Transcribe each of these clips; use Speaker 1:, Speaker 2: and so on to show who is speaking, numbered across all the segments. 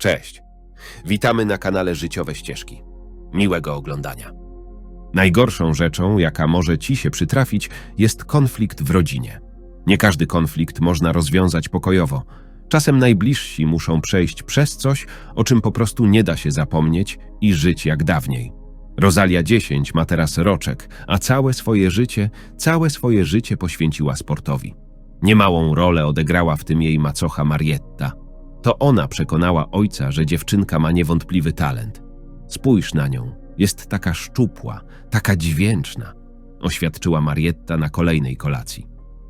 Speaker 1: Cześć. Witamy na kanale Życiowe Ścieżki. Miłego oglądania. Najgorszą rzeczą, jaka może ci się przytrafić, jest konflikt w rodzinie. Nie każdy konflikt można rozwiązać pokojowo. Czasem najbliżsi muszą przejść przez coś, o czym po prostu nie da się zapomnieć i żyć jak dawniej. Rosalia 10 ma teraz roczek, a całe swoje życie, całe swoje życie poświęciła sportowi. Niemałą rolę odegrała w tym jej macocha Marietta. To ona przekonała ojca, że dziewczynka ma niewątpliwy talent. Spójrz na nią, jest taka szczupła, taka dźwięczna, oświadczyła Marietta na kolejnej kolacji.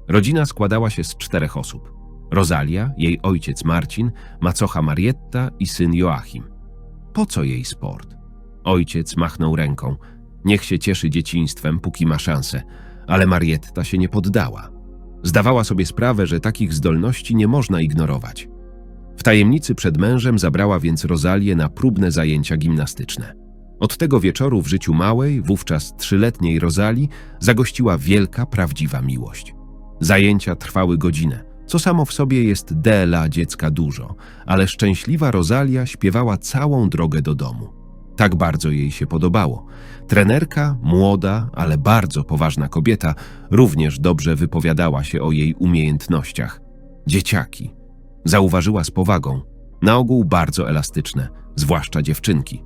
Speaker 1: Rodzina składała się z czterech osób. Rosalia, jej ojciec Marcin, macocha Marietta i syn Joachim. Po co jej sport? Ojciec machnął ręką. Niech się cieszy dzieciństwem, póki ma szansę, ale Marietta się nie poddała. Zdawała sobie sprawę, że takich zdolności nie można ignorować. W tajemnicy przed mężem zabrała więc Rozalię na próbne zajęcia gimnastyczne. Od tego wieczoru w życiu małej, wówczas trzyletniej Rozali, zagościła wielka, prawdziwa miłość. Zajęcia trwały godzinę, co samo w sobie jest dla dziecka dużo, ale szczęśliwa Rosalia śpiewała całą drogę do domu. Tak bardzo jej się podobało. Trenerka, młoda, ale bardzo poważna kobieta, również dobrze wypowiadała się o jej umiejętnościach. Dzieciaki. Zauważyła z powagą. Na ogół bardzo elastyczne, zwłaszcza dziewczynki.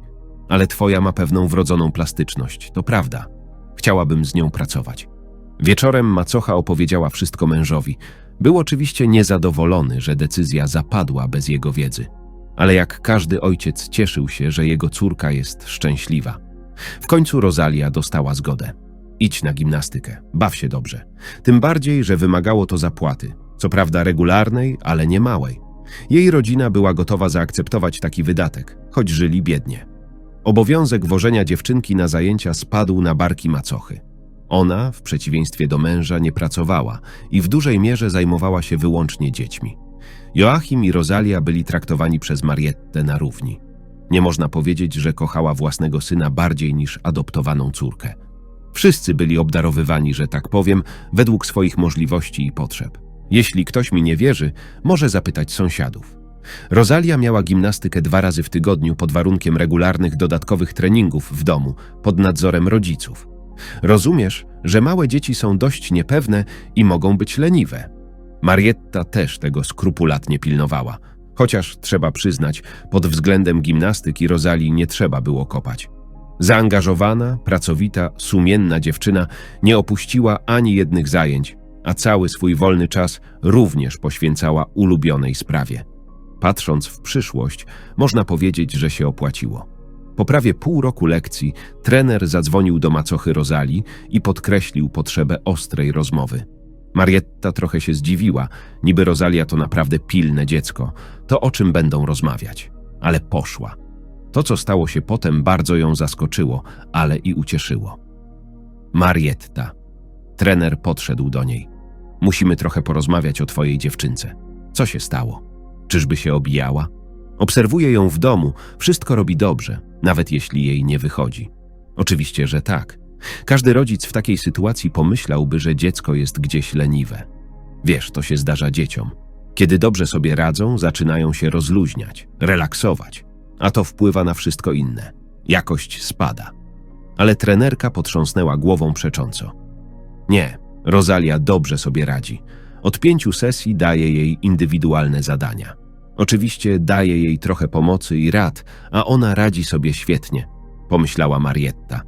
Speaker 1: Ale twoja ma pewną wrodzoną plastyczność, to prawda. Chciałabym z nią pracować. Wieczorem macocha opowiedziała wszystko mężowi. Był oczywiście niezadowolony, że decyzja zapadła bez jego wiedzy. Ale jak każdy ojciec cieszył się, że jego córka jest szczęśliwa. W końcu Rosalia dostała zgodę. Idź na gimnastykę, baw się dobrze. Tym bardziej, że wymagało to zapłaty. Co prawda regularnej, ale nie małej. Jej rodzina była gotowa zaakceptować taki wydatek, choć żyli biednie. Obowiązek wożenia dziewczynki na zajęcia spadł na barki macochy. Ona, w przeciwieństwie do męża, nie pracowała i w dużej mierze zajmowała się wyłącznie dziećmi. Joachim i Rosalia byli traktowani przez Mariettę na równi. Nie można powiedzieć, że kochała własnego syna bardziej niż adoptowaną córkę. Wszyscy byli obdarowywani, że tak powiem, według swoich możliwości i potrzeb. Jeśli ktoś mi nie wierzy, może zapytać sąsiadów. Rosalia miała gimnastykę dwa razy w tygodniu pod warunkiem regularnych dodatkowych treningów w domu, pod nadzorem rodziców. Rozumiesz, że małe dzieci są dość niepewne i mogą być leniwe. Marietta też tego skrupulatnie pilnowała. Chociaż trzeba przyznać, pod względem gimnastyki Rosalii nie trzeba było kopać. Zaangażowana, pracowita, sumienna dziewczyna nie opuściła ani jednych zajęć, a cały swój wolny czas również poświęcała ulubionej sprawie. Patrząc w przyszłość, można powiedzieć, że się opłaciło. Po prawie pół roku lekcji trener zadzwonił do macochy Rozali i podkreślił potrzebę ostrej rozmowy. Marietta trochę się zdziwiła, niby Rosalia to naprawdę pilne dziecko, to o czym będą rozmawiać. Ale poszła. To, co stało się potem, bardzo ją zaskoczyło, ale i ucieszyło. Marietta. Trener podszedł do niej. Musimy trochę porozmawiać o twojej dziewczynce. Co się stało? Czyżby się obijała? Obserwuję ją w domu, wszystko robi dobrze, nawet jeśli jej nie wychodzi. Oczywiście, że tak. Każdy rodzic w takiej sytuacji pomyślałby, że dziecko jest gdzieś leniwe. Wiesz, to się zdarza dzieciom. Kiedy dobrze sobie radzą, zaczynają się rozluźniać, relaksować, a to wpływa na wszystko inne. Jakość spada. Ale trenerka potrząsnęła głową przecząco. Nie, Rosalia dobrze sobie radzi. Od pięciu sesji daje jej indywidualne zadania. Oczywiście daje jej trochę pomocy i rad, a ona radzi sobie świetnie, pomyślała Marietta.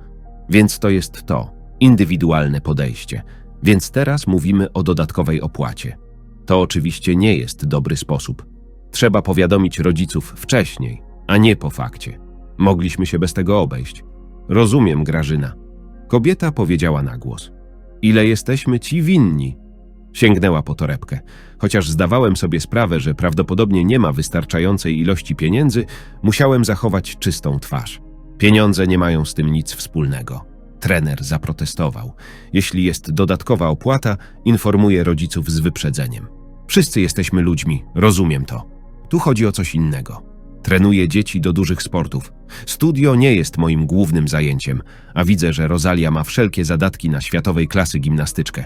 Speaker 1: Więc to jest to, indywidualne podejście. Więc teraz mówimy o dodatkowej opłacie. To oczywiście nie jest dobry sposób. Trzeba powiadomić rodziców wcześniej, a nie po fakcie. Mogliśmy się bez tego obejść. Rozumiem, Grażyna. Kobieta powiedziała na głos. Ile jesteśmy ci winni? Sięgnęła po torebkę. Chociaż zdawałem sobie sprawę, że prawdopodobnie nie ma wystarczającej ilości pieniędzy, musiałem zachować czystą twarz. Pieniądze nie mają z tym nic wspólnego. Trener zaprotestował. Jeśli jest dodatkowa opłata, informuję rodziców z wyprzedzeniem. Wszyscy jesteśmy ludźmi, rozumiem to. Tu chodzi o coś innego. Trenuję dzieci do dużych sportów. Studio nie jest moim głównym zajęciem, a widzę, że Rosalia ma wszelkie zadatki na światowej klasy gimnastyczkę.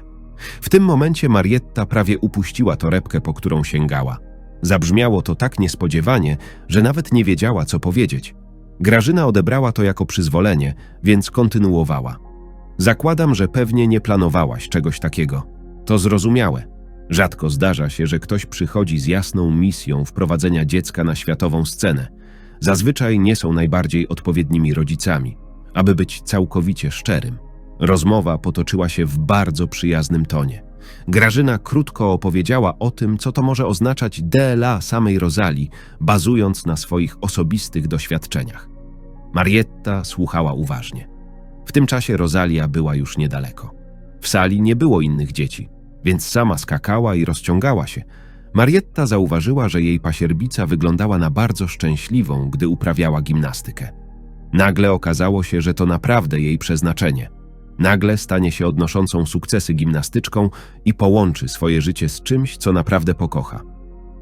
Speaker 1: W tym momencie Marietta prawie upuściła torebkę, po którą sięgała. Zabrzmiało to tak niespodziewanie, że nawet nie wiedziała, co powiedzieć. Grażyna odebrała to jako przyzwolenie, więc kontynuowała. Zakładam, że pewnie nie planowałaś czegoś takiego. To zrozumiałe. Rzadko zdarza się, że ktoś przychodzi z jasną misją wprowadzenia dziecka na światową scenę. Zazwyczaj nie są najbardziej odpowiednimi rodzicami. Aby być całkowicie szczerym, rozmowa potoczyła się w bardzo przyjaznym tonie. Grażyna krótko opowiedziała o tym, co to może oznaczać DLA samej Rozali, bazując na swoich osobistych doświadczeniach. Marietta słuchała uważnie. W tym czasie Rosalia była już niedaleko. W sali nie było innych dzieci, więc sama skakała i rozciągała się. Marietta zauważyła, że jej pasierbica wyglądała na bardzo szczęśliwą, gdy uprawiała gimnastykę. Nagle okazało się, że to naprawdę jej przeznaczenie. Nagle stanie się odnoszącą sukcesy gimnastyczką i połączy swoje życie z czymś, co naprawdę pokocha.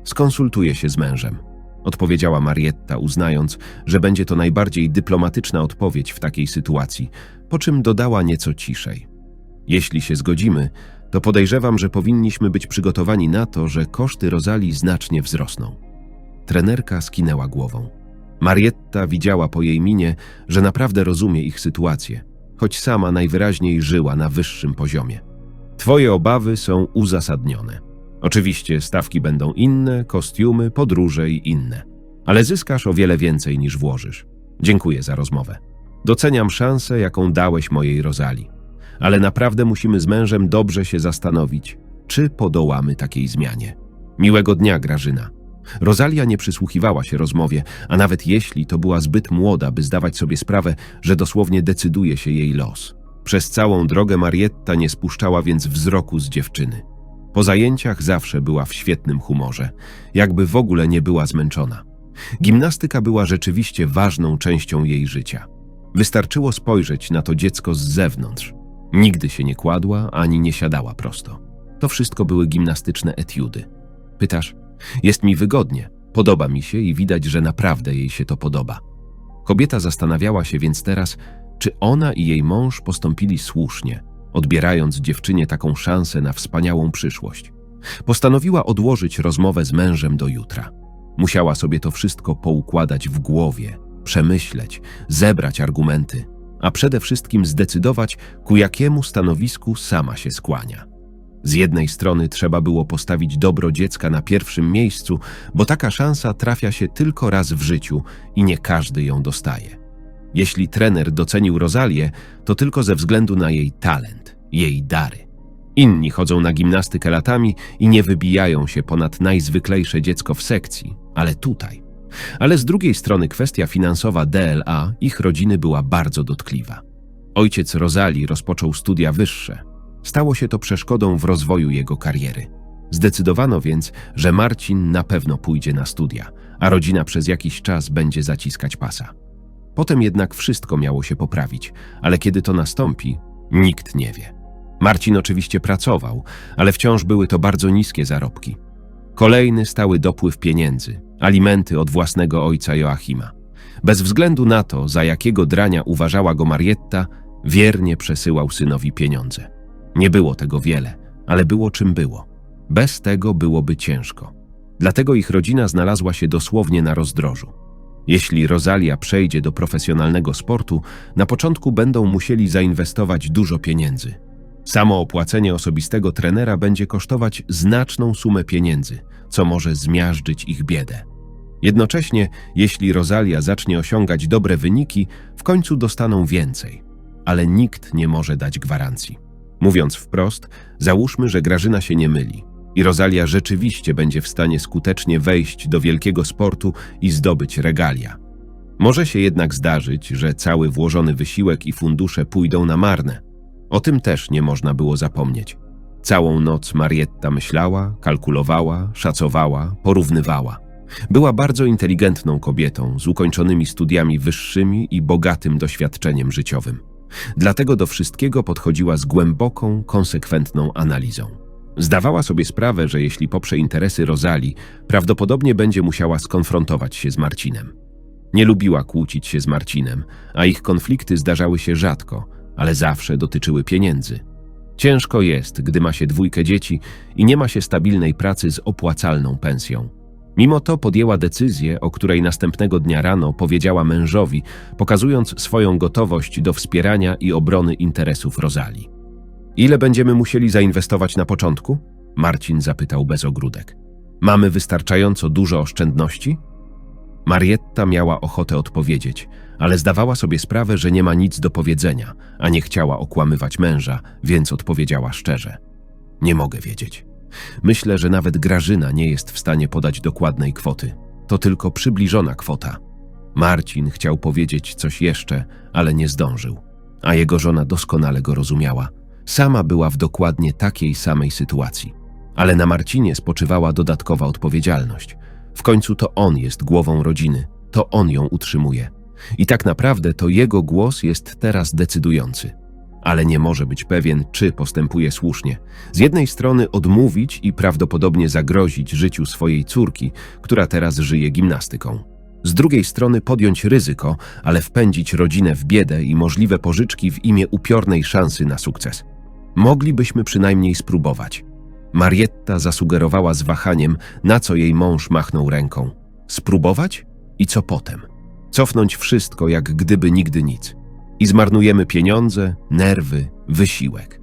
Speaker 1: Skonsultuje się z mężem, odpowiedziała Marietta, uznając, że będzie to najbardziej dyplomatyczna odpowiedź w takiej sytuacji, po czym dodała nieco ciszej. Jeśli się zgodzimy, to podejrzewam, że powinniśmy być przygotowani na to, że koszty Rozali znacznie wzrosną. Trenerka skinęła głową. Marietta widziała po jej minie, że naprawdę rozumie ich sytuację, choć sama najwyraźniej żyła na wyższym poziomie. Twoje obawy są uzasadnione. Oczywiście stawki będą inne, kostiumy, podróże i inne. Ale zyskasz o wiele więcej niż włożysz. Dziękuję za rozmowę. Doceniam szansę, jaką dałeś mojej Rozali. Ale naprawdę musimy z mężem dobrze się zastanowić, czy podołamy takiej zmianie. Miłego dnia, Grażyna. Rosalia nie przysłuchiwała się rozmowie, a nawet jeśli to była zbyt młoda, by zdawać sobie sprawę, że dosłownie decyduje się jej los. Przez całą drogę Marietta nie spuszczała więc wzroku z dziewczyny. Po zajęciach zawsze była w świetnym humorze, jakby w ogóle nie była zmęczona. Gimnastyka była rzeczywiście ważną częścią jej życia. Wystarczyło spojrzeć na to dziecko z zewnątrz. Nigdy się nie kładła ani nie siadała prosto. To wszystko były gimnastyczne etiudy. Pytasz, jest mi wygodnie, podoba mi się i widać, że naprawdę jej się to podoba. Kobieta zastanawiała się więc teraz, czy ona i jej mąż postąpili słusznie, odbierając dziewczynie taką szansę na wspaniałą przyszłość. Postanowiła odłożyć rozmowę z mężem do jutra. Musiała sobie to wszystko poukładać w głowie, przemyśleć, zebrać argumenty, a przede wszystkim zdecydować, ku jakiemu stanowisku sama się skłania. Z jednej strony trzeba było postawić dobro dziecka na pierwszym miejscu, bo taka szansa trafia się tylko raz w życiu i nie każdy ją dostaje. Jeśli trener docenił Rozalię, to tylko ze względu na jej talent, jej dary. Inni chodzą na gimnastykę latami i nie wybijają się ponad najzwyklejsze dziecko w sekcji, ale tutaj. Ale z drugiej strony kwestia finansowa DLA ich rodziny była bardzo dotkliwa. Ojciec Rozali rozpoczął studia wyższe. Stało się to przeszkodą w rozwoju jego kariery. Zdecydowano więc, że Marcin na pewno pójdzie na studia, a rodzina przez jakiś czas będzie zaciskać pasa. Potem jednak wszystko miało się poprawić, ale kiedy to nastąpi, nikt nie wie. Marcin oczywiście pracował, ale wciąż były to bardzo niskie zarobki. Kolejny stały dopływ pieniędzy, alimenty od własnego ojca Joachima. Bez względu na to, za jakiego drania uważała go Marietta, wiernie przesyłał synowi pieniądze. Nie było tego wiele, ale było czym było. Bez tego byłoby ciężko. Dlatego ich rodzina znalazła się dosłownie na rozdrożu. Jeśli Rosalia przejdzie do profesjonalnego sportu, na początku będą musieli zainwestować dużo pieniędzy. Samo opłacenie osobistego trenera będzie kosztować znaczną sumę pieniędzy, co może zmiażdżyć ich biedę. Jednocześnie, jeśli Rosalia zacznie osiągać dobre wyniki, w końcu dostaną więcej, ale nikt nie może dać gwarancji. Mówiąc wprost, załóżmy, że Grażyna się nie myli i Rosalia rzeczywiście będzie w stanie skutecznie wejść do wielkiego sportu i zdobyć regalia. Może się jednak zdarzyć, że cały włożony wysiłek i fundusze pójdą na marne. O tym też nie można było zapomnieć. Całą noc Marietta myślała, kalkulowała, szacowała, porównywała. Była bardzo inteligentną kobietą z ukończonymi studiami wyższymi i bogatym doświadczeniem życiowym. Dlatego do wszystkiego podchodziła z głęboką, konsekwentną analizą. Zdawała sobie sprawę, że jeśli poprze interesy Rozali, prawdopodobnie będzie musiała skonfrontować się z Marcinem. Nie lubiła kłócić się z Marcinem, a ich konflikty zdarzały się rzadko, ale zawsze dotyczyły pieniędzy. Ciężko jest, gdy ma się dwójkę dzieci i nie ma się stabilnej pracy z opłacalną pensją. Mimo to podjęła decyzję, o której następnego dnia rano powiedziała mężowi, pokazując swoją gotowość do wspierania i obrony interesów Rozali. Ile będziemy musieli zainwestować na początku? Marcin zapytał bez ogródek. Mamy wystarczająco dużo oszczędności? Marietta miała ochotę odpowiedzieć, ale zdawała sobie sprawę, że nie ma nic do powiedzenia, a nie chciała okłamywać męża, więc odpowiedziała szczerze. Nie mogę wiedzieć. Myślę, że nawet Grażyna nie jest w stanie podać dokładnej kwoty. To tylko przybliżona kwota. Marcin chciał powiedzieć coś jeszcze, ale nie zdążył. A jego żona doskonale go rozumiała. Sama była w dokładnie takiej samej sytuacji. Ale na Marcinie spoczywała dodatkowa odpowiedzialność. W końcu to on jest głową rodziny, to on ją utrzymuje. I tak naprawdę to jego głos jest teraz decydujący. Ale nie może być pewien, czy postępuje słusznie. Z jednej strony odmówić i prawdopodobnie zagrozić życiu swojej córki, która teraz żyje gimnastyką. Z drugiej strony podjąć ryzyko, ale wpędzić rodzinę w biedę i możliwe pożyczki w imię upiornej szansy na sukces. Moglibyśmy przynajmniej spróbować. Marietta zasugerowała z wahaniem, na co jej mąż machnął ręką. Spróbować? I co potem? Cofnąć wszystko, jak gdyby nigdy nic. I zmarnujemy pieniądze, nerwy, wysiłek.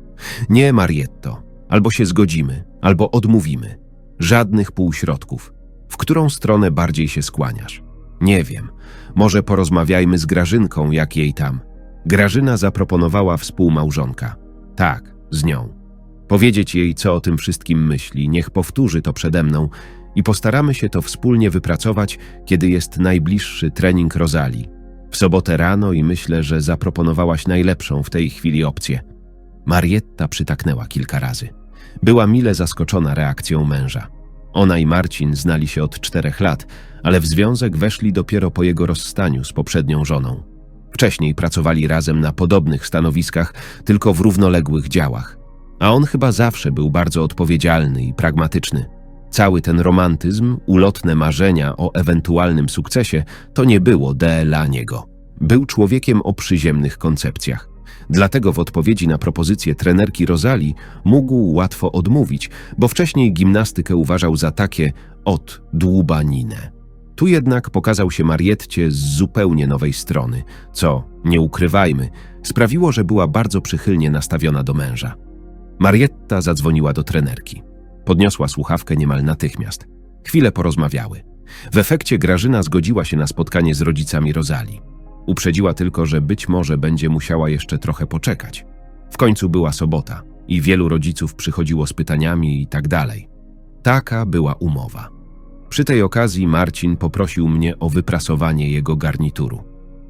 Speaker 1: Nie, Marietto. Albo się zgodzimy, albo odmówimy. Żadnych półśrodków. W którą stronę bardziej się skłaniasz? Nie wiem. Może porozmawiajmy z Grażynką, jak jej tam. Grażyna zaproponowała współmałżonka. Tak, z nią. Powiedzieć jej, co o tym wszystkim myśli, niech powtórzy to przede mną i postaramy się to wspólnie wypracować, kiedy jest najbliższy trening Rozali. W sobotę rano i myślę, że zaproponowałaś najlepszą w tej chwili opcję. Marietta przytaknęła kilka razy. Była mile zaskoczona reakcją męża. Ona i Marcin znali się od czterech lat, ale w związek weszli dopiero po jego rozstaniu z poprzednią żoną. Wcześniej pracowali razem na podobnych stanowiskach, tylko w równoległych działach. A on chyba zawsze był bardzo odpowiedzialny i pragmatyczny. Cały ten romantyzm, ulotne marzenia o ewentualnym sukcesie to nie było dla niego. Był człowiekiem o przyziemnych koncepcjach. Dlatego w odpowiedzi na propozycję trenerki Rozali mógł łatwo odmówić, bo wcześniej gimnastykę uważał za takie od dłubaninę. Tu jednak pokazał się Marietcie z zupełnie nowej strony, co, nie ukrywajmy, sprawiło, że była bardzo przychylnie nastawiona do męża. Marietta zadzwoniła do trenerki. Podniosła słuchawkę niemal natychmiast. Chwilę porozmawiały. W efekcie Grażyna zgodziła się na spotkanie z rodzicami Rozali. Uprzedziła tylko, że być może będzie musiała jeszcze trochę poczekać. W końcu była sobota i wielu rodziców przychodziło z pytaniami i tak dalej. Taka była umowa. Przy tej okazji Marcin poprosił mnie o wyprasowanie jego garnituru.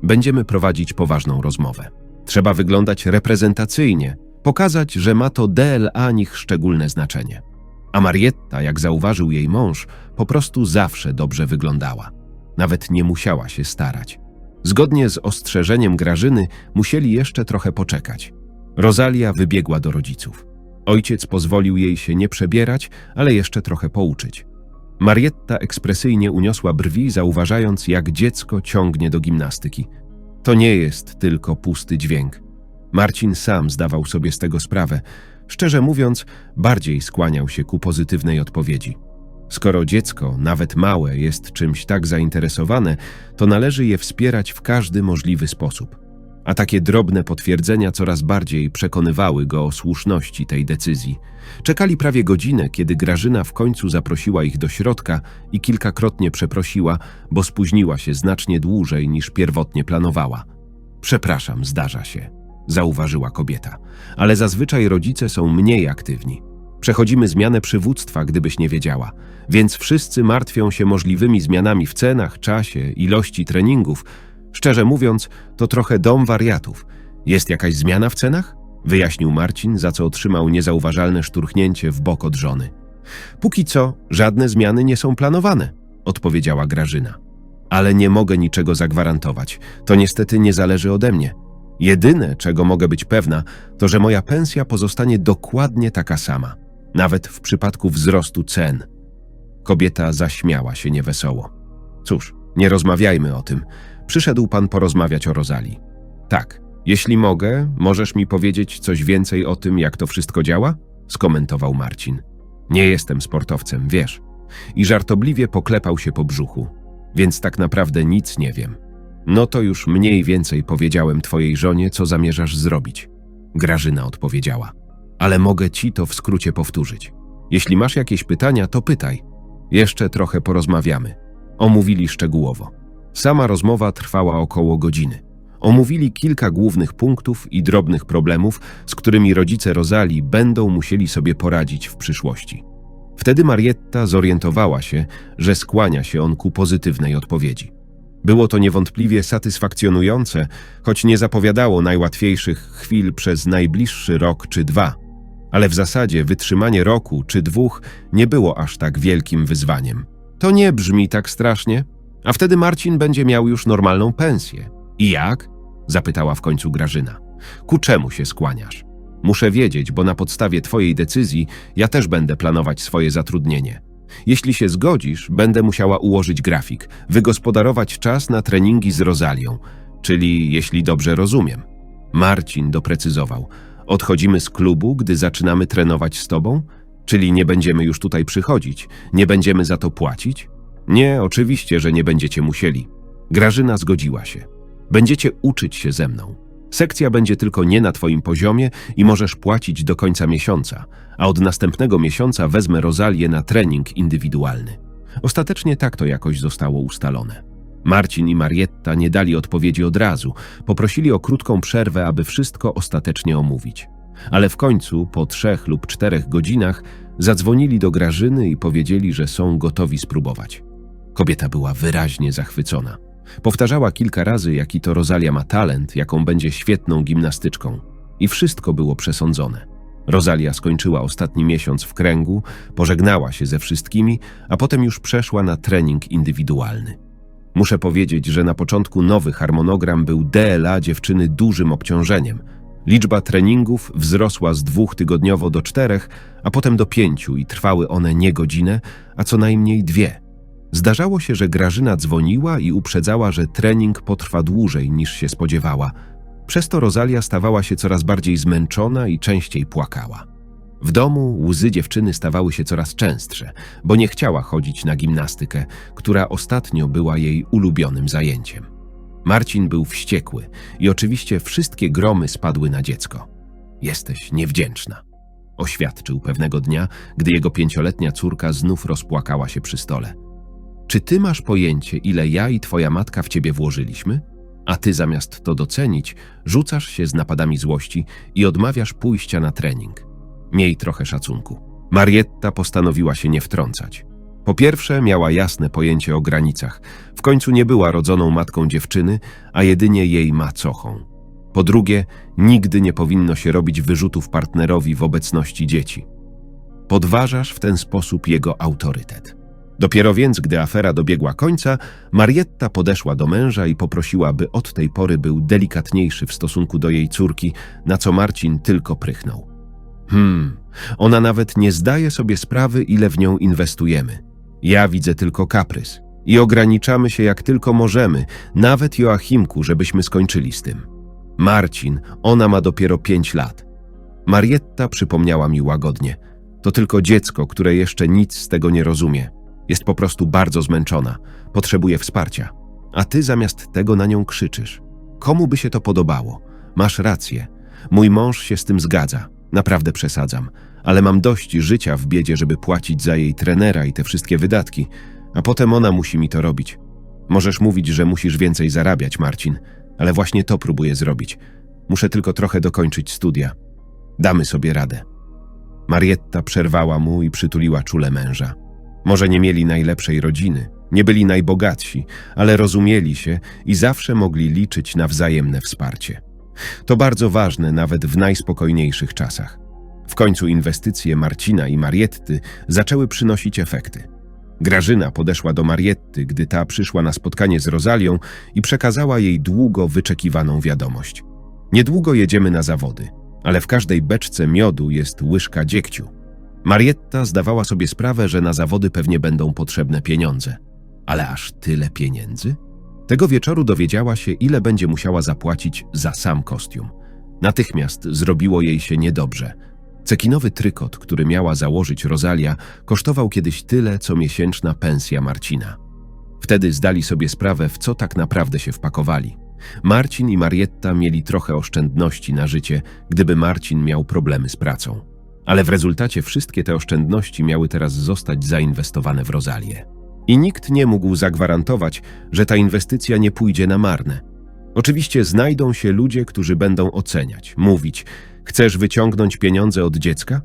Speaker 1: Będziemy prowadzić poważną rozmowę. Trzeba wyglądać reprezentacyjnie, pokazać, że ma to dla nich szczególne znaczenie. A Marietta, jak zauważył jej mąż, po prostu zawsze dobrze wyglądała. Nawet nie musiała się starać. Zgodnie z ostrzeżeniem Grażyny musieli jeszcze trochę poczekać. Rosalia wybiegła do rodziców. Ojciec pozwolił jej się nie przebierać, ale jeszcze trochę pouczyć. Marietta ekspresyjnie uniosła brwi, zauważając, jak dziecko ciągnie do gimnastyki. To nie jest tylko pusty dźwięk. Marcin sam zdawał sobie z tego sprawę. Szczerze mówiąc, bardziej skłaniał się ku pozytywnej odpowiedzi. Skoro dziecko, nawet małe, jest czymś tak zainteresowane, to należy je wspierać w każdy możliwy sposób. A takie drobne potwierdzenia coraz bardziej przekonywały go o słuszności tej decyzji. Czekali prawie godzinę, kiedy Grażyna w końcu zaprosiła ich do środka i kilkakrotnie przeprosiła, bo spóźniła się znacznie dłużej niż pierwotnie planowała. Przepraszam, zdarza się zauważyła kobieta. Ale zazwyczaj rodzice są mniej aktywni. Przechodzimy zmianę przywództwa, gdybyś nie wiedziała, więc wszyscy martwią się możliwymi zmianami w cenach, czasie, ilości treningów. Szczerze mówiąc, to trochę dom wariatów. Jest jakaś zmiana w cenach? Wyjaśnił Marcin, za co otrzymał niezauważalne szturchnięcie w bok od żony. Póki co, żadne zmiany nie są planowane, odpowiedziała Grażyna. Ale nie mogę niczego zagwarantować. To niestety nie zależy ode mnie. Jedyne, czego mogę być pewna, to że moja pensja pozostanie dokładnie taka sama, nawet w przypadku wzrostu cen. Kobieta zaśmiała się niewesoło. Cóż, nie rozmawiajmy o tym. Przyszedł pan porozmawiać o Rozali. Tak, jeśli mogę, możesz mi powiedzieć coś więcej o tym, jak to wszystko działa? skomentował Marcin. Nie jestem sportowcem, wiesz. I żartobliwie poklepał się po brzuchu. Więc tak naprawdę nic nie wiem. No to już mniej więcej powiedziałem twojej żonie, co zamierzasz zrobić. Grażyna odpowiedziała. Ale mogę ci to w skrócie powtórzyć. Jeśli masz jakieś pytania, to pytaj. Jeszcze trochę porozmawiamy. Omówili szczegółowo. Sama rozmowa trwała około godziny. Omówili kilka głównych punktów i drobnych problemów, z którymi rodzice Rozali będą musieli sobie poradzić w przyszłości. Wtedy Marietta zorientowała się, że skłania się on ku pozytywnej odpowiedzi. Było to niewątpliwie satysfakcjonujące, choć nie zapowiadało najłatwiejszych chwil przez najbliższy rok czy dwa. Ale w zasadzie wytrzymanie roku czy dwóch nie było aż tak wielkim wyzwaniem. To nie brzmi tak strasznie, a wtedy Marcin będzie miał już normalną pensję. I jak? zapytała w końcu Grażyna. Ku czemu się skłaniasz? Muszę wiedzieć, bo na podstawie Twojej decyzji ja też będę planować swoje zatrudnienie. Jeśli się zgodzisz, będę musiała ułożyć grafik, wygospodarować czas na treningi z Rozalią, czyli jeśli dobrze rozumiem. Marcin doprecyzował. Odchodzimy z klubu, gdy zaczynamy trenować z Tobą? Czyli nie będziemy już tutaj przychodzić, nie będziemy za to płacić? Nie, oczywiście, że nie będziecie musieli. Grażyna zgodziła się. Będziecie uczyć się ze mną. Sekcja będzie tylko nie na Twoim poziomie i możesz płacić do końca miesiąca, a od następnego miesiąca wezmę Rozalię na trening indywidualny. Ostatecznie tak to jakoś zostało ustalone. Marcin i Marietta nie dali odpowiedzi od razu, poprosili o krótką przerwę, aby wszystko ostatecznie omówić. Ale w końcu, po trzech lub czterech godzinach, zadzwonili do Grażyny i powiedzieli, że są gotowi spróbować. Kobieta była wyraźnie zachwycona. Powtarzała kilka razy, jaki to Rosalia ma talent, jaką będzie świetną gimnastyczką. I wszystko było przesądzone. Rosalia skończyła ostatni miesiąc w kręgu, pożegnała się ze wszystkimi, a potem już przeszła na trening indywidualny. Muszę powiedzieć, że na początku nowy harmonogram był DLA dziewczyny dużym obciążeniem. Liczba treningów wzrosła z dwóch tygodniowo do czterech, a potem do pięciu i trwały one nie godzinę, a co najmniej dwie – Zdarzało się, że Grażyna dzwoniła i uprzedzała, że trening potrwa dłużej niż się spodziewała. Przez to Rosalia stawała się coraz bardziej zmęczona i częściej płakała. W domu łzy dziewczyny stawały się coraz częstsze, bo nie chciała chodzić na gimnastykę, która ostatnio była jej ulubionym zajęciem. Marcin był wściekły i oczywiście wszystkie gromy spadły na dziecko. Jesteś niewdzięczna, oświadczył pewnego dnia, gdy jego pięcioletnia córka znów rozpłakała się przy stole. Czy ty masz pojęcie, ile ja i twoja matka w ciebie włożyliśmy? A ty zamiast to docenić, rzucasz się z napadami złości i odmawiasz pójścia na trening. Miej trochę szacunku. Marietta postanowiła się nie wtrącać. Po pierwsze, miała jasne pojęcie o granicach. W końcu nie była rodzoną matką dziewczyny, a jedynie jej macochą. Po drugie, nigdy nie powinno się robić wyrzutów partnerowi w obecności dzieci. Podważasz w ten sposób jego autorytet. Dopiero więc, gdy afera dobiegła końca, Marietta podeszła do męża i poprosiła, by od tej pory był delikatniejszy w stosunku do jej córki, na co Marcin tylko prychnął. Hmm, ona nawet nie zdaje sobie sprawy, ile w nią inwestujemy. Ja widzę tylko kaprys i ograniczamy się jak tylko możemy, nawet Joachimku, żebyśmy skończyli z tym. Marcin, ona ma dopiero pięć lat. Marietta przypomniała mi łagodnie. To tylko dziecko, które jeszcze nic z tego nie rozumie. Jest po prostu bardzo zmęczona, potrzebuje wsparcia. A ty zamiast tego na nią krzyczysz. Komu by się to podobało? Masz rację. Mój mąż się z tym zgadza. Naprawdę przesadzam. Ale mam dość życia w biedzie, żeby płacić za jej trenera i te wszystkie wydatki. A potem ona musi mi to robić. Możesz mówić, że musisz więcej zarabiać, Marcin. Ale właśnie to próbuję zrobić. Muszę tylko trochę dokończyć studia. Damy sobie radę. Marietta przerwała mu i przytuliła czule męża. Może nie mieli najlepszej rodziny, nie byli najbogatsi, ale rozumieli się i zawsze mogli liczyć na wzajemne wsparcie. To bardzo ważne nawet w najspokojniejszych czasach. W końcu inwestycje Marcina i Marietty zaczęły przynosić efekty. Grażyna podeszła do Marietty, gdy ta przyszła na spotkanie z Rozalią i przekazała jej długo wyczekiwaną wiadomość. Niedługo jedziemy na zawody, ale w każdej beczce miodu jest łyżka dziegciu. Marietta zdawała sobie sprawę, że na zawody pewnie będą potrzebne pieniądze. Ale aż tyle pieniędzy? Tego wieczoru dowiedziała się, ile będzie musiała zapłacić za sam kostium. Natychmiast zrobiło jej się niedobrze. Cekinowy trykot, który miała założyć Rosalia, kosztował kiedyś tyle, co miesięczna pensja Marcina. Wtedy zdali sobie sprawę, w co tak naprawdę się wpakowali. Marcin i Marietta mieli trochę oszczędności na życie, gdyby Marcin miał problemy z pracą. Ale w rezultacie wszystkie te oszczędności miały teraz zostać zainwestowane w Rozalię. I nikt nie mógł zagwarantować, że ta inwestycja nie pójdzie na marne. Oczywiście znajdą się ludzie, którzy będą oceniać, mówić: Chcesz wyciągnąć pieniądze od dziecka?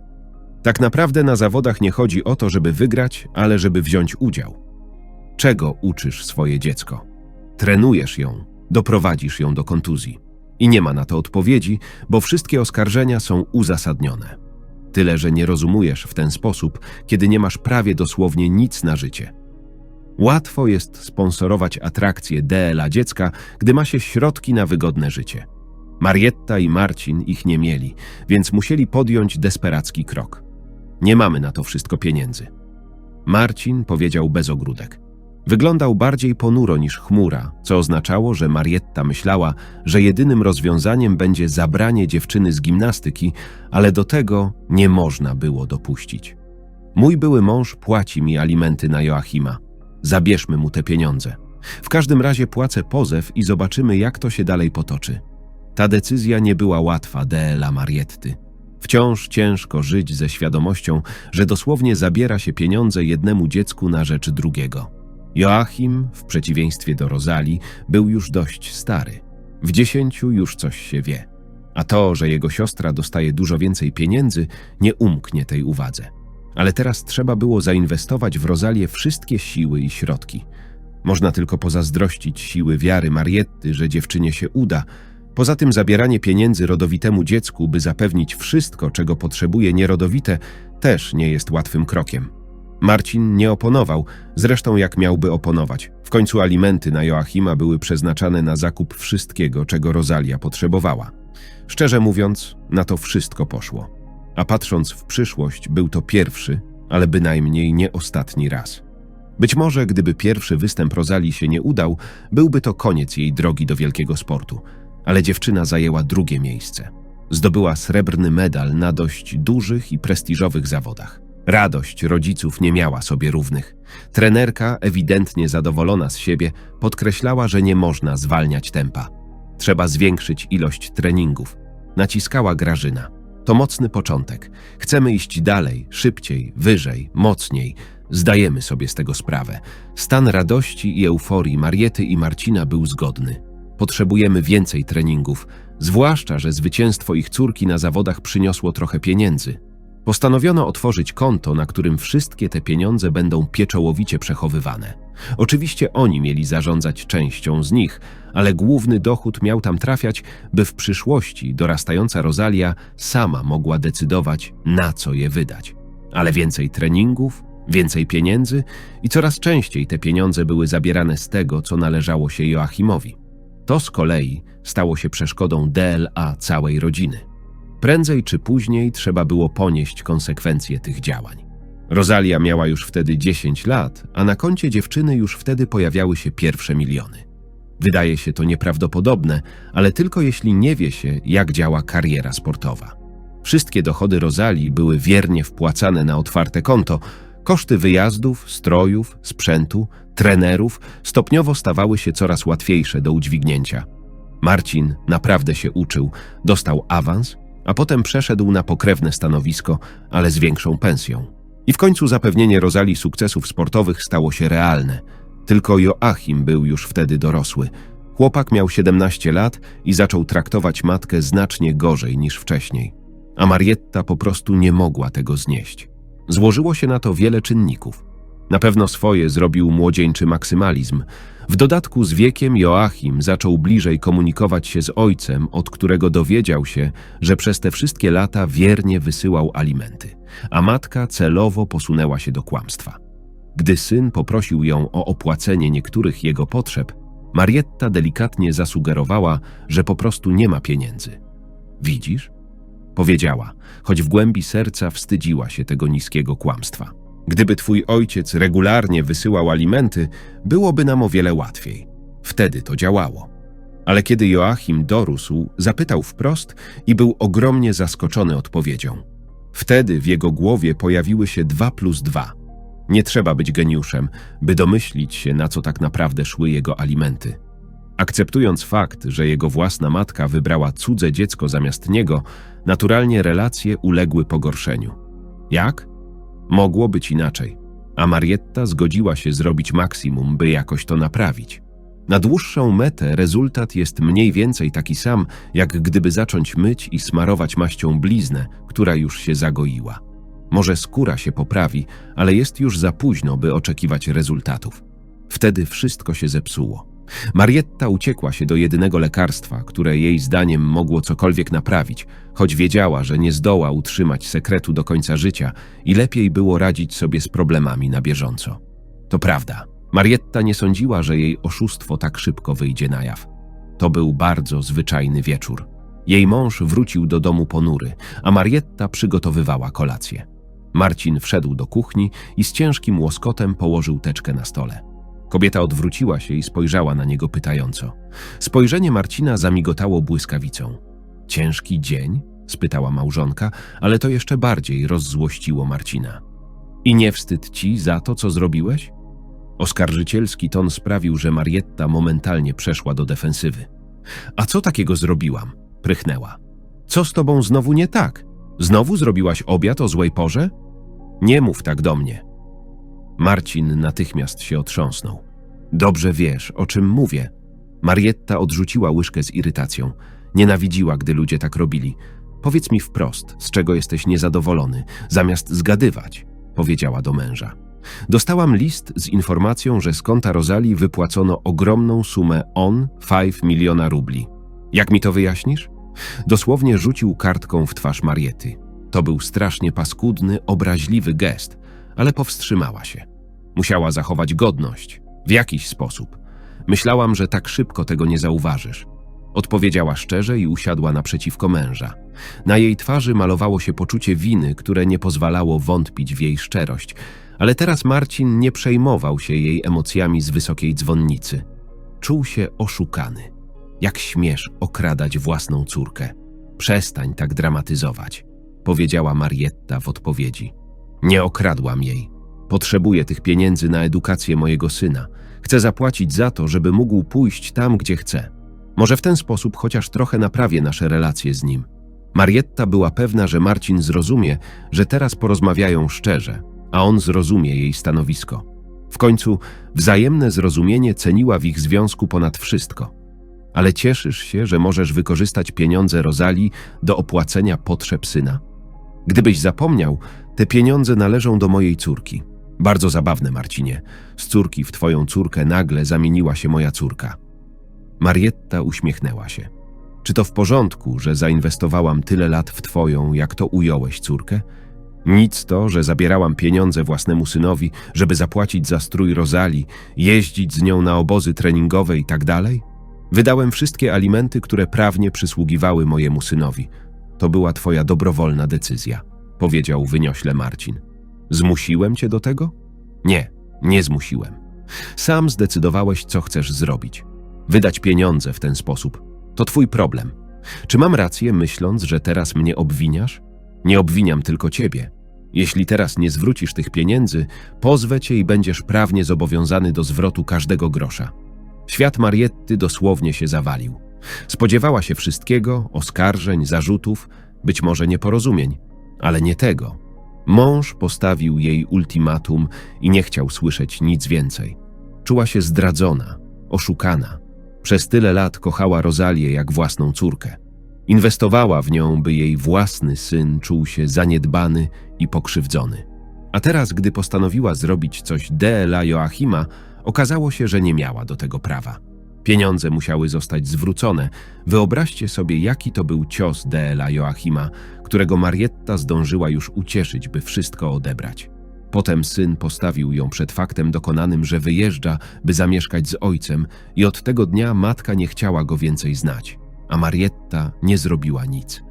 Speaker 1: Tak naprawdę na zawodach nie chodzi o to, żeby wygrać, ale żeby wziąć udział. Czego uczysz swoje dziecko? Trenujesz ją, doprowadzisz ją do kontuzji. I nie ma na to odpowiedzi, bo wszystkie oskarżenia są uzasadnione. Tyle, że nie rozumujesz w ten sposób, kiedy nie masz prawie dosłownie nic na życie. Łatwo jest sponsorować atrakcje DLA dziecka, gdy ma się środki na wygodne życie. Marietta i Marcin ich nie mieli, więc musieli podjąć desperacki krok. Nie mamy na to wszystko pieniędzy. Marcin powiedział bez ogródek. Wyglądał bardziej ponuro niż chmura, co oznaczało, że Marietta myślała, że jedynym rozwiązaniem będzie zabranie dziewczyny z gimnastyki, ale do tego nie można było dopuścić. Mój były mąż płaci mi alimenty na Joachima. Zabierzmy mu te pieniądze. W każdym razie płacę pozew i zobaczymy, jak to się dalej potoczy. Ta decyzja nie była łatwa dla Marietty. Wciąż ciężko żyć ze świadomością, że dosłownie zabiera się pieniądze jednemu dziecku na rzecz drugiego. Joachim, w przeciwieństwie do Rozali, był już dość stary. W dziesięciu już coś się wie. A to, że jego siostra dostaje dużo więcej pieniędzy, nie umknie tej uwadze. Ale teraz trzeba było zainwestować w Rozalię wszystkie siły i środki. Można tylko pozazdrościć siły wiary Marietty, że dziewczynie się uda. Poza tym zabieranie pieniędzy rodowitemu dziecku, by zapewnić wszystko, czego potrzebuje nierodowite, też nie jest łatwym krokiem. Marcin nie oponował, zresztą jak miałby oponować. W końcu alimenty na Joachima były przeznaczane na zakup wszystkiego, czego Rosalia potrzebowała. Szczerze mówiąc, na to wszystko poszło. A patrząc w przyszłość, był to pierwszy, ale bynajmniej nie ostatni raz. Być może, gdyby pierwszy występ Rozali się nie udał, byłby to koniec jej drogi do wielkiego sportu, ale dziewczyna zajęła drugie miejsce. Zdobyła srebrny medal na dość dużych i prestiżowych zawodach. Radość rodziców nie miała sobie równych. Trenerka, ewidentnie zadowolona z siebie, podkreślała, że nie można zwalniać tempa. Trzeba zwiększyć ilość treningów. Naciskała Grażyna. To mocny początek. Chcemy iść dalej, szybciej, wyżej, mocniej. Zdajemy sobie z tego sprawę. Stan radości i euforii Mariety i Marcina był zgodny. Potrzebujemy więcej treningów, zwłaszcza, że zwycięstwo ich córki na zawodach przyniosło trochę pieniędzy. Postanowiono otworzyć konto, na którym wszystkie te pieniądze będą pieczołowicie przechowywane. Oczywiście oni mieli zarządzać częścią z nich, ale główny dochód miał tam trafiać, by w przyszłości dorastająca Rosalia sama mogła decydować, na co je wydać. Ale więcej treningów, więcej pieniędzy i coraz częściej te pieniądze były zabierane z tego, co należało się Joachimowi. To z kolei stało się przeszkodą DLA całej rodziny. Prędzej czy później trzeba było ponieść konsekwencje tych działań. Rosalia miała już wtedy 10 lat, a na koncie dziewczyny już wtedy pojawiały się pierwsze miliony. Wydaje się to nieprawdopodobne, ale tylko jeśli nie wie się, jak działa kariera sportowa. Wszystkie dochody Rosalii były wiernie wpłacane na otwarte konto. Koszty wyjazdów, strojów, sprzętu, trenerów stopniowo stawały się coraz łatwiejsze do udźwignięcia. Marcin naprawdę się uczył, dostał awans a potem przeszedł na pokrewne stanowisko, ale z większą pensją. I w końcu zapewnienie Rozali sukcesów sportowych stało się realne. Tylko Joachim był już wtedy dorosły. Chłopak miał 17 lat i zaczął traktować matkę znacznie gorzej niż wcześniej. A Marietta po prostu nie mogła tego znieść. Złożyło się na to wiele czynników. Na pewno swoje zrobił młodzieńczy maksymalizm. W dodatku z wiekiem Joachim zaczął bliżej komunikować się z ojcem, od którego dowiedział się, że przez te wszystkie lata wiernie wysyłał alimenty, a matka celowo posunęła się do kłamstwa. Gdy syn poprosił ją o opłacenie niektórych jego potrzeb, Marietta delikatnie zasugerowała, że po prostu nie ma pieniędzy. Widzisz? Powiedziała, choć w głębi serca wstydziła się tego niskiego kłamstwa. Gdyby twój ojciec regularnie wysyłał alimenty, byłoby nam o wiele łatwiej. Wtedy to działało. Ale kiedy Joachim dorósł, zapytał wprost i był ogromnie zaskoczony odpowiedzią. Wtedy w jego głowie pojawiły się dwa plus dwa. Nie trzeba być geniuszem, by domyślić się, na co tak naprawdę szły jego alimenty. Akceptując fakt, że jego własna matka wybrała cudze dziecko zamiast niego, naturalnie relacje uległy pogorszeniu. Jak? Mogło być inaczej, a Marietta zgodziła się zrobić maksimum, by jakoś to naprawić. Na dłuższą metę rezultat jest mniej więcej taki sam, jak gdyby zacząć myć i smarować maścią bliznę, która już się zagoiła. Może skóra się poprawi, ale jest już za późno, by oczekiwać rezultatów. Wtedy wszystko się zepsuło. Marietta uciekła się do jedynego lekarstwa, które jej zdaniem mogło cokolwiek naprawić, choć wiedziała, że nie zdoła utrzymać sekretu do końca życia i lepiej było radzić sobie z problemami na bieżąco. To prawda, Marietta nie sądziła, że jej oszustwo tak szybko wyjdzie na jaw. To był bardzo zwyczajny wieczór. Jej mąż wrócił do domu ponury, a Marietta przygotowywała kolację. Marcin wszedł do kuchni i z ciężkim łoskotem położył teczkę na stole. Kobieta odwróciła się i spojrzała na niego pytająco. Spojrzenie Marcina zamigotało błyskawicą. Ciężki dzień? spytała małżonka, ale to jeszcze bardziej rozzłościło Marcina. I nie wstyd ci za to, co zrobiłeś? Oskarżycielski ton sprawił, że Marietta momentalnie przeszła do defensywy. A co takiego zrobiłam? Prychnęła. Co z tobą znowu nie tak? Znowu zrobiłaś obiad o złej porze? Nie mów tak do mnie. Marcin natychmiast się otrząsnął. Dobrze wiesz, o czym mówię. Marietta odrzuciła łyżkę z irytacją. Nienawidziła, gdy ludzie tak robili. Powiedz mi wprost, z czego jesteś niezadowolony, zamiast zgadywać, powiedziała do męża. Dostałam list z informacją, że z konta Rozali wypłacono ogromną sumę on 5 miliona rubli. Jak mi to wyjaśnisz? Dosłownie rzucił kartką w twarz Mariety. To był strasznie paskudny, obraźliwy gest, ale powstrzymała się. Musiała zachować godność, w jakiś sposób. Myślałam, że tak szybko tego nie zauważysz. Odpowiedziała szczerze i usiadła naprzeciwko męża. Na jej twarzy malowało się poczucie winy, które nie pozwalało wątpić w jej szczerość, ale teraz Marcin nie przejmował się jej emocjami z wysokiej dzwonnicy. Czuł się oszukany. Jak śmiesz okradać własną córkę? Przestań tak dramatyzować, powiedziała Marietta w odpowiedzi. Nie okradłam jej. Potrzebuję tych pieniędzy na edukację mojego syna. Chcę zapłacić za to, żeby mógł pójść tam, gdzie chce. Może w ten sposób chociaż trochę naprawię nasze relacje z nim. Marietta była pewna, że Marcin zrozumie, że teraz porozmawiają szczerze, a on zrozumie jej stanowisko. W końcu wzajemne zrozumienie ceniła w ich związku ponad wszystko. Ale cieszysz się, że możesz wykorzystać pieniądze Rozali do opłacenia potrzeb syna? Gdybyś zapomniał, te pieniądze należą do mojej córki. Bardzo zabawne, Marcinie. Z córki w twoją córkę nagle zamieniła się moja córka. Marietta uśmiechnęła się. Czy to w porządku, że zainwestowałam tyle lat w twoją, jak to ująłeś córkę? Nic to, że zabierałam pieniądze własnemu synowi, żeby zapłacić za strój Rozali, jeździć z nią na obozy treningowe i tak dalej? Wydałem wszystkie alimenty, które prawnie przysługiwały mojemu synowi. To była twoja dobrowolna decyzja, powiedział wyniośle Marcin. Zmusiłem cię do tego? Nie, nie zmusiłem. Sam zdecydowałeś, co chcesz zrobić. Wydać pieniądze w ten sposób. To twój problem. Czy mam rację, myśląc, że teraz mnie obwiniasz? Nie obwiniam tylko ciebie. Jeśli teraz nie zwrócisz tych pieniędzy, pozwę cię i będziesz prawnie zobowiązany do zwrotu każdego grosza. Świat Marietty dosłownie się zawalił. Spodziewała się wszystkiego, oskarżeń, zarzutów, być może nieporozumień, ale nie tego. Mąż postawił jej ultimatum i nie chciał słyszeć nic więcej. Czuła się zdradzona, oszukana. Przez tyle lat kochała Rozalię jak własną córkę. Inwestowała w nią, by jej własny syn czuł się zaniedbany i pokrzywdzony. A teraz, gdy postanowiła zrobić coś dla Joachima, okazało się, że nie miała do tego prawa. Pieniądze musiały zostać zwrócone. Wyobraźcie sobie, jaki to był cios dla Joachima, którego Marietta zdążyła już ucieszyć, by wszystko odebrać. Potem syn postawił ją przed faktem dokonanym, że wyjeżdża, by zamieszkać z ojcem, i od tego dnia matka nie chciała go więcej znać, a Marietta nie zrobiła nic.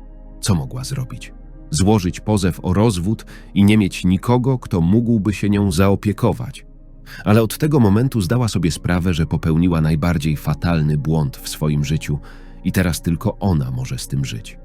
Speaker 1: Co mogła zrobić? Złożyć pozew o rozwód i nie mieć nikogo, kto mógłby się nią zaopiekować. Ale od tego momentu zdała sobie sprawę, że popełniła najbardziej fatalny błąd w swoim życiu i teraz tylko ona może z tym żyć.